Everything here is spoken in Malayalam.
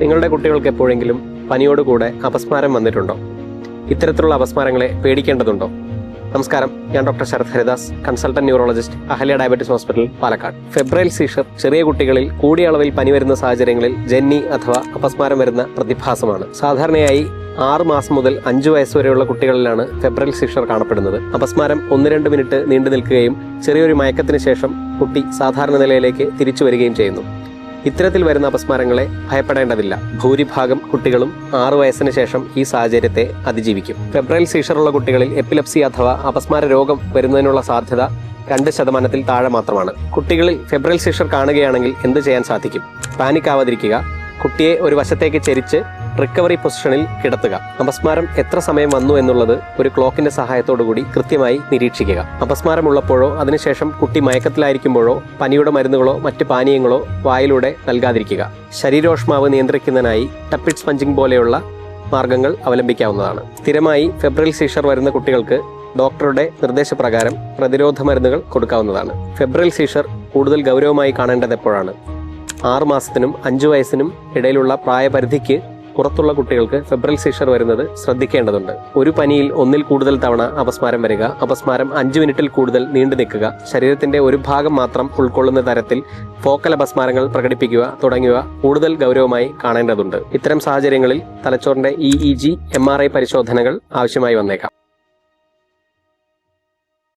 നിങ്ങളുടെ കുട്ടികൾക്ക് എപ്പോഴെങ്കിലും പനിയോടുകൂടെ അപസ്മാരം വന്നിട്ടുണ്ടോ? ഇത്തരത്തിലുള്ള അപസ്മാരങ്ങളെ പേടിക്കേണ്ടതുണ്ടോ? നമസ്കാരം ഞാൻ doctor Sarath Haridas consultant neurologist Ahalya diabetes hospital Palakkad. Febrile seizure ചെറിയ കുട്ടികളിൽ കൂടിയ അളവിൽ പനി വരുന്ന സാഹചര്യങ്ങളിൽ ജന്നി അഥവാ അപസ്മാരം വരുന്ന പ്രതിഭാസമാണ്. സാധാരണയായി ആറ് മാസം മുതൽ അഞ്ചു വയസ്സ് വരെയുള്ള കുട്ടികളിലാണ് ഫെബ്രൈൽ സീഷർ കാണപ്പെടുന്നത്. അപസ്മാരം ഒന്ന് രണ്ട് മിനിറ്റ് നീണ്ടു നിൽക്കുകയും ചെറിയൊരു മയക്കത്തിന് ശേഷം കുട്ടി സാധാരണ നിലയിലേക്ക് തിരിച്ചു വരികയും ചെയ്യുന്നു. ഇത്തരത്തിൽ വരുന്ന അപസ്മാരങ്ങളെ ഭയപ്പെടേണ്ടതില്ല. ഭൂരിഭാഗം കുട്ടികളും ആറു വയസ്സിന് ശേഷം ഈ സാഹചര്യത്തെ അതിജീവിക്കും. ഫെബ്രൈൽ സീഷറുള്ള കുട്ടികളിൽ എപ്പിലപ്സി അഥവാ അപസ്മാര രോഗം വരുന്നതിനുള്ള സാധ്യത രണ്ട് ശതമാനത്തിൽ താഴെ മാത്രമാണ്. കുട്ടികളിൽ ഫെബ്രൈൽ സീഷർ കാണുകയാണെങ്കിൽ എന്ത് ചെയ്യാൻ സാധിക്കും? പാനിക് ആവാതിരിക്കുക കുട്ടിയെ ഒരു വശത്തേക്ക് ചെരിച്ച് റിക്കവറി പൊസിഷനിൽ കിടത്തുക. അപസ്മാരം എത്ര സമയം വന്നു എന്നുള്ളത് ഒരു ക്ലോക്കിന്റെ കൂടി കൃത്യമായി നിരീക്ഷിക്കുക. അപസ്മാരം ഉള്ളപ്പോഴോ അതിനുശേഷം കുട്ടി മയക്കത്തിലായിരിക്കുമ്പോഴോ പനിയുടെ മരുന്നുകളോ മറ്റ് പാനീയങ്ങളോ വായിലൂടെ നൽകാതിരിക്കുക. ശരീരോഷ്മാവ് നിയന്ത്രിക്കുന്നതിനായി ടപ്പിഡ് സ്പഞ്ചിങ് പോലെയുള്ള മാർഗങ്ങൾ അവലംബിക്കാവുന്നതാണ്. സ്ഥിരമായി ഫെബ്രിൽ സീഷർ വരുന്ന കുട്ടികൾക്ക് ഡോക്ടറുടെ നിർദ്ദേശപ്രകാരം പ്രതിരോധ മരുന്നുകൾ കൊടുക്കാവുന്നതാണ്. ഫെബ്രിൽ സീഷർ കൂടുതൽ ഗൗരവമായി കാണേണ്ടത് എപ്പോഴാണ്? ആറുമാസത്തിനും അഞ്ചു വയസ്സിനും ഇടയിലുള്ള പ്രായപരിധിക്ക് പുറത്തുള്ള കുട്ടികൾക്ക് ഫെബ്രൽ സീഷർ വരുന്നത് ശ്രദ്ധിക്കേണ്ടതുണ്ട്. ഒരു പനിയിൽ ഒന്നിൽ കൂടുതൽ തവണ അപസ്മാരം വരിക അപസ്മാരം അഞ്ച് മിനിറ്റിൽ കൂടുതൽ നീണ്ടു നിൽക്കുക ശരീരത്തിന്റെ ഒരു ഭാഗം മാത്രം ഉൾക്കൊള്ളുന്ന തരത്തിൽ ഫോക്കൽ അപസ്മാരങ്ങൾ പ്രകടിപ്പിക്കുക തുടങ്ങിയവ കൂടുതൽ ഗൗരവമായി കാണേണ്ടതുണ്ട്. ഇത്തരം സാഹചര്യങ്ങളിൽ തലച്ചോറിന്റെ E E G M R I പരിശോധനകൾ ആവശ്യമായി വന്നേക്കാം.